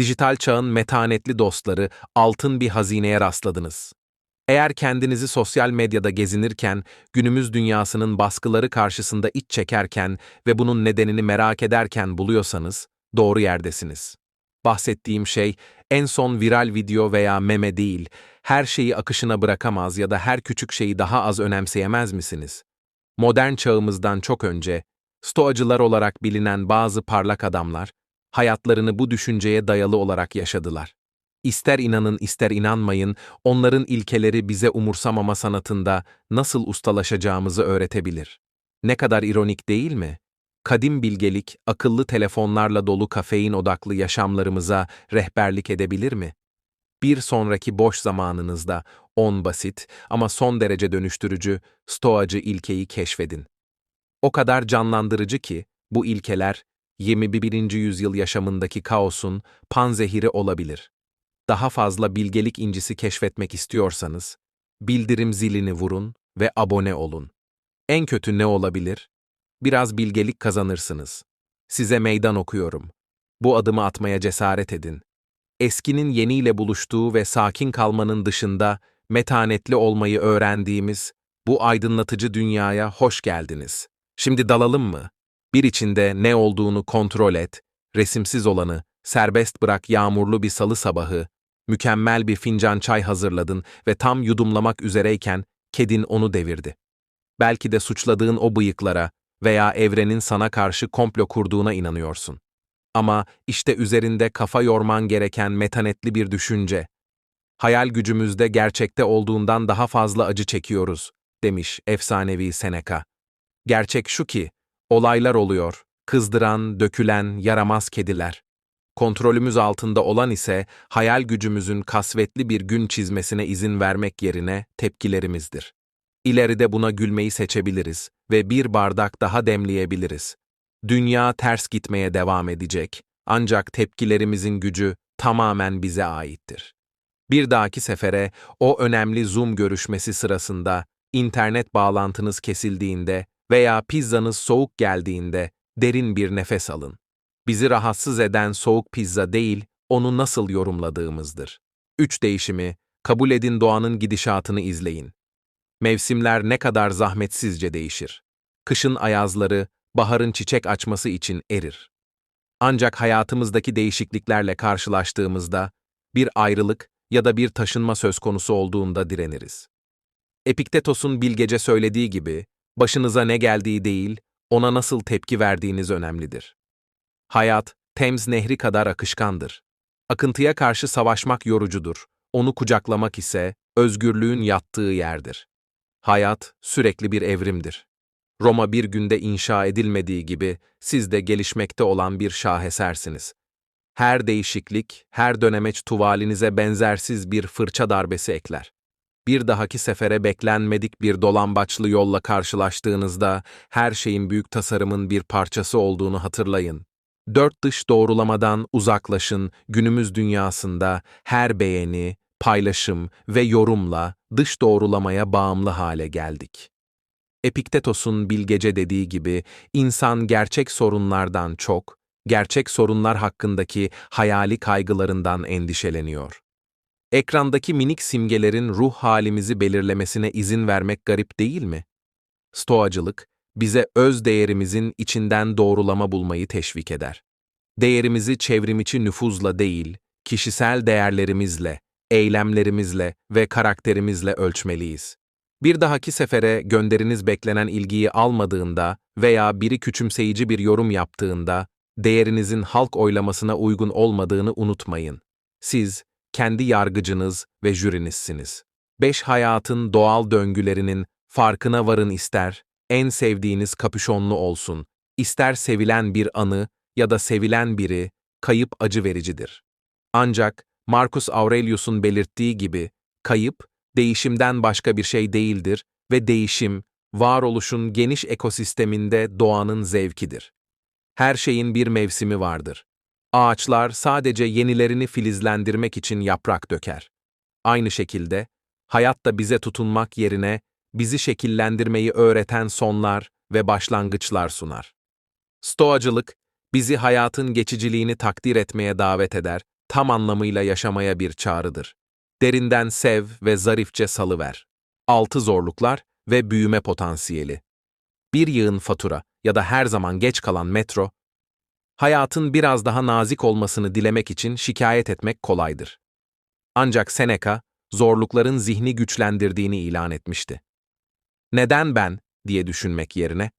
Dijital çağın metanetli dostları, altın bir hazineye rastladınız. Eğer kendinizi sosyal medyada gezinirken, günümüz dünyasının baskıları karşısında iç çekerken ve bunun nedenini merak ederken buluyorsanız, doğru yerdesiniz. Bahsettiğim şey, en son viral video veya meme değil, her şeyi akışına bırakamaz ya da her küçük şeyi daha az önemseyemez misiniz? Modern çağımızdan çok önce, stoacılar olarak bilinen bazı parlak adamlar, hayatlarını bu düşünceye dayalı olarak yaşadılar. İster inanın ister inanmayın, onların ilkeleri bize umursamama sanatında nasıl ustalaşacağımızı öğretebilir. Ne kadar ironik değil mi? Kadim bilgelik, akıllı telefonlarla dolu kafein odaklı yaşamlarımıza rehberlik edebilir mi? Bir sonraki boş zamanınızda 10 basit ama son derece dönüştürücü, stoacı ilkeyi keşfedin. O kadar canlandırıcı ki, bu ilkeler 21. yüzyıl yaşamındaki kaosun panzehiri olabilir. Daha fazla bilgelik incisi keşfetmek istiyorsanız, bildirim zilini vurun ve abone olun. En kötü ne olabilir? Biraz bilgelik kazanırsınız. Size meydan okuyorum. Bu adımı atmaya cesaret edin. Eskinin yeniyle buluştuğu ve sakin kalmanın dışında metanetli olmayı öğrendiğimiz bu aydınlatıcı dünyaya hoş geldiniz. Şimdi dalalım mı? Bir içinde ne olduğunu kontrol et, resimsiz olanı, serbest bırak yağmurlu bir salı sabahı, mükemmel bir fincan çay hazırladın ve tam yudumlamak üzereyken kedin onu devirdi. Belki de suçladığın o bıyıklara veya evrenin sana karşı komplo kurduğuna inanıyorsun. Ama işte üzerinde kafa yorman gereken metanetli bir düşünce. Hayal gücümüzde gerçekte olduğundan daha fazla acı çekiyoruz, demiş efsanevi Seneca. Gerçek şu ki, olaylar oluyor, kızdıran, dökülen, yaramaz kediler. Kontrolümüz altında olan ise hayal gücümüzün kasvetli bir gün çizmesine izin vermek yerine tepkilerimizdir. İleride buna gülmeyi seçebiliriz ve bir bardak daha demleyebiliriz. Dünya ters gitmeye devam edecek, ancak tepkilerimizin gücü tamamen bize aittir. Bir dahaki sefere o önemli Zoom görüşmesi sırasında internet bağlantınız kesildiğinde veya pizzanız soğuk geldiğinde derin bir nefes alın. Bizi rahatsız eden soğuk pizza değil, onu nasıl yorumladığımızdır. Üç değişimi, kabul edin doğanın gidişatını izleyin. Mevsimler ne kadar zahmetsizce değişir. Kışın ayazları, baharın çiçek açması için erir. Ancak hayatımızdaki değişikliklerle karşılaştığımızda, bir ayrılık ya da bir taşınma söz konusu olduğunda direniriz. Epiktetos'un bilgece söylediği gibi, başınıza ne geldiği değil, ona nasıl tepki verdiğiniz önemlidir. Hayat, Thames Nehri kadar akışkandır. Akıntıya karşı savaşmak yorucudur, onu kucaklamak ise özgürlüğün yattığı yerdir. Hayat, sürekli bir evrimdir. Roma bir günde inşa edilmediği gibi, siz de gelişmekte olan bir şahesersiniz. Her değişiklik, her dönemeç tuvalinize benzersiz bir fırça darbesi ekler. Bir dahaki sefere beklenmedik bir dolambaçlı yolla karşılaştığınızda, her şeyin büyük tasarımın bir parçası olduğunu hatırlayın. Dört dış doğrulamadan uzaklaşın, günümüz dünyasında her beğeni, paylaşım ve yorumla dış doğrulamaya bağımlı hale geldik. Epiktetos'un bilgece dediği gibi, insan gerçek sorunlardan çok, gerçek sorunlar hakkındaki hayali kaygılarından endişeleniyor. Ekrandaki minik simgelerin ruh halimizi belirlemesine izin vermek garip değil mi? Stoacılık, bize öz değerimizin içinden doğrulama bulmayı teşvik eder. Değerimizi çevrimiçi nüfuzla değil, kişisel değerlerimizle, eylemlerimizle ve karakterimizle ölçmeliyiz. Bir dahaki sefere gönderiniz beklenen ilgiyi almadığında veya biri küçümseyici bir yorum yaptığında, değerinizin halk oylamasına uygun olmadığını unutmayın. Siz, kendi yargıcınız ve jürinizsiniz. Beş hayatın doğal döngülerinin farkına varın ister, en sevdiğiniz kapüşonlu olsun, ister sevilen bir anı ya da sevilen biri, kayıp acı vericidir. Ancak Marcus Aurelius'un belirttiği gibi, kayıp, değişimden başka bir şey değildir ve değişim, varoluşun geniş ekosisteminde doğanın zevkidir. Her şeyin bir mevsimi vardır. Ağaçlar sadece yenilerini filizlendirmek için yaprak döker. Aynı şekilde, hayat da bize tutunmak yerine bizi şekillendirmeyi öğreten sonlar ve başlangıçlar sunar. Stoacılık, bizi hayatın geçiciliğini takdir etmeye davet eder tam anlamıyla yaşamaya bir çağrıdır. Derinden sev ve zarifçe salıver. Altı zorluklar ve büyüme potansiyeli. Bir yığın fatura ya da her zaman geç kalan metro, hayatın biraz daha nazik olmasını dilemek için şikayet etmek kolaydır. Ancak Seneca, zorlukların zihni güçlendirdiğini ilan etmişti. Neden ben diye düşünmek yerine,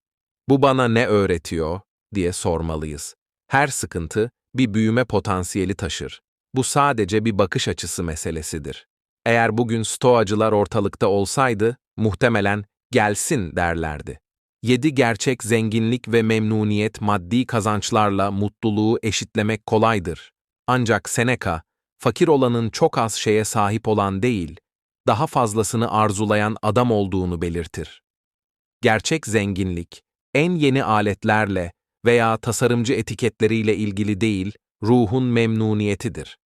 bu bana ne öğretiyor diye sormalıyız. Her sıkıntı bir büyüme potansiyeli taşır. Bu sadece bir bakış açısı meselesidir. Eğer bugün stoacılar ortalıkta olsaydı, muhtemelen gelsin derlerdi. Yedi gerçek zenginlik ve memnuniyet maddi kazançlarla mutluluğu eşitlemek kolaydır. Ancak Seneca, fakir olanın çok az şeye sahip olan değil, daha fazlasını arzulayan adam olduğunu belirtir. Gerçek zenginlik, en yeni aletlerle veya tasarımcı etiketleriyle ilgili değil, ruhun memnuniyetidir.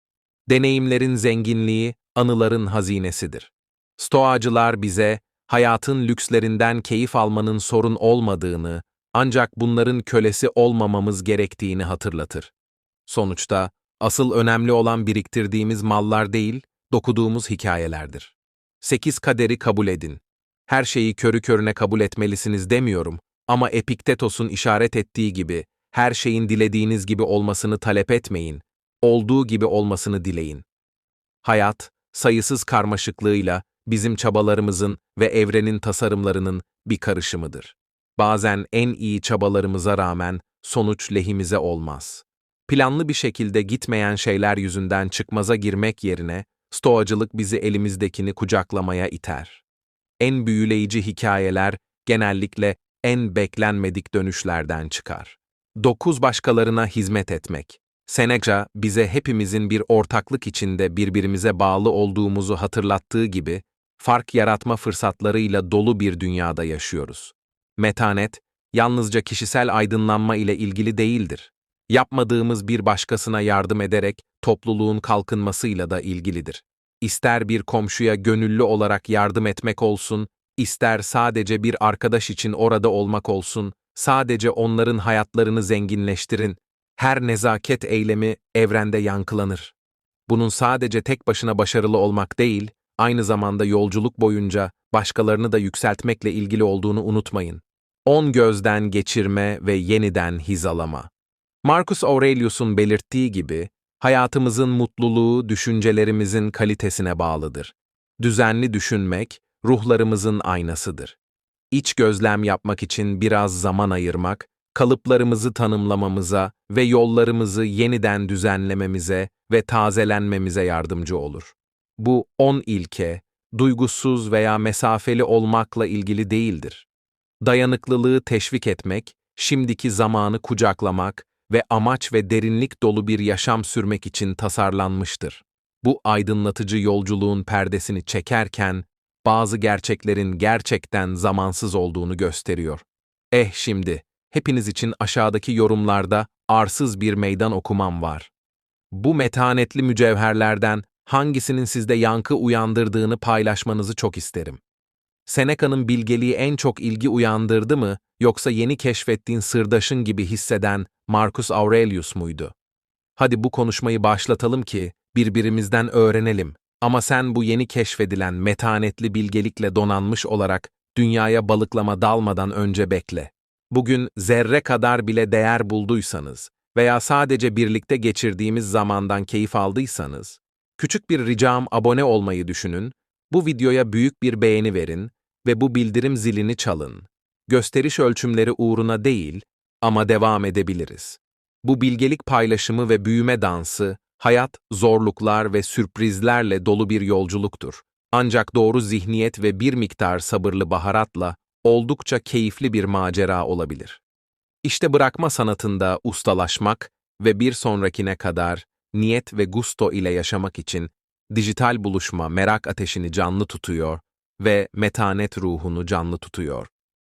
Deneyimlerin zenginliği, anıların hazinesidir. Stoacılar bize, hayatın lükslerinden keyif almanın sorun olmadığını, ancak bunların kölesi olmamamız gerektiğini hatırlatır. Sonuçta, asıl önemli olan biriktirdiğimiz mallar değil, dokuduğumuz hikayelerdir. Sekiz kaderi kabul edin. Her şeyi körü körüne kabul etmelisiniz demiyorum ama Epiktetos'un işaret ettiği gibi, her şeyin dilediğiniz gibi olmasını talep etmeyin, olduğu gibi olmasını dileyin. Hayat, sayısız karmaşıklığıyla bizim çabalarımızın ve evrenin tasarımlarının bir karışımıdır. Bazen en iyi çabalarımıza rağmen sonuç lehimize olmaz. Planlı bir şekilde gitmeyen şeyler yüzünden çıkmaza girmek yerine, stoacılık bizi elimizdekini kucaklamaya iter. En büyüleyici hikayeler genellikle en beklenmedik dönüşlerden çıkar. Dokuz başkalarına hizmet etmek. Seneca bize hepimizin bir ortaklık içinde birbirimize bağlı olduğumuzu hatırlattığı gibi, fark yaratma fırsatlarıyla dolu bir dünyada yaşıyoruz. Metanet, yalnızca kişisel aydınlanma ile ilgili değildir. Yapmadığımız bir başkasına yardım ederek topluluğun kalkınmasıyla da ilgilidir. İster bir komşuya gönüllü olarak yardım etmek olsun, ister sadece bir arkadaş için orada olmak olsun, sadece onların hayatlarını zenginleştirin, her nezaket eylemi evrende yankılanır. Bunun sadece tek başına başarılı olmak değil, aynı zamanda yolculuk boyunca başkalarını da yükseltmekle ilgili olduğunu unutmayın. On gözden geçirme ve yeniden hizalama. Marcus Aurelius'un belirttiği gibi, hayatımızın mutluluğu düşüncelerimizin kalitesine bağlıdır. Düzenli düşünmek, ruhlarımızın aynasıdır. İç gözlem yapmak için biraz zaman ayırmak, kalıplarımızı tanımlamamıza ve yollarımızı yeniden düzenlememize ve tazelenmemize yardımcı olur. Bu on ilke, duygusuz veya mesafeli olmakla ilgili değildir. Dayanıklılığı teşvik etmek, şimdiki zamanı kucaklamak ve amaç ve derinlik dolu bir yaşam sürmek için tasarlanmıştır. Bu aydınlatıcı yolculuğun perdesini çekerken, bazı gerçeklerin gerçekten zamansız olduğunu gösteriyor. Eh şimdi, hepiniz için aşağıdaki yorumlarda arsız bir meydan okumam var. Bu metanetli mücevherlerden hangisinin sizde yankı uyandırdığını paylaşmanızı çok isterim. Seneca'nın bilgeliği en çok ilgi uyandırdı mı, yoksa yeni keşfettiğin sırdaşın gibi hisseden Marcus Aurelius muydu? Hadi bu konuşmayı başlatalım ki birbirimizden öğrenelim. Ama sen bu yeni keşfedilen metanetli bilgelikle donanmış olarak dünyaya balıklama dalmadan önce bekle. Bugün zerre kadar bile değer bulduysanız veya sadece birlikte geçirdiğimiz zamandan keyif aldıysanız, küçük bir ricam abone olmayı düşünün, bu videoya büyük bir beğeni verin ve bu bildirim zilini çalın. Gösteriş ölçümleri uğruna değil ama devam edebiliriz. Bu bilgelik paylaşımı ve büyüme dansı, hayat zorluklar ve sürprizlerle dolu bir yolculuktur. Ancak doğru zihniyet ve bir miktar sabırlı baharatla oldukça keyifli bir macera olabilir. İşte bırakma sanatında ustalaşmak ve bir sonrakine kadar niyet ve gusto ile yaşamak için dijital buluşma merak ateşini canlı tutuyor ve metanet ruhunu canlı tutuyor.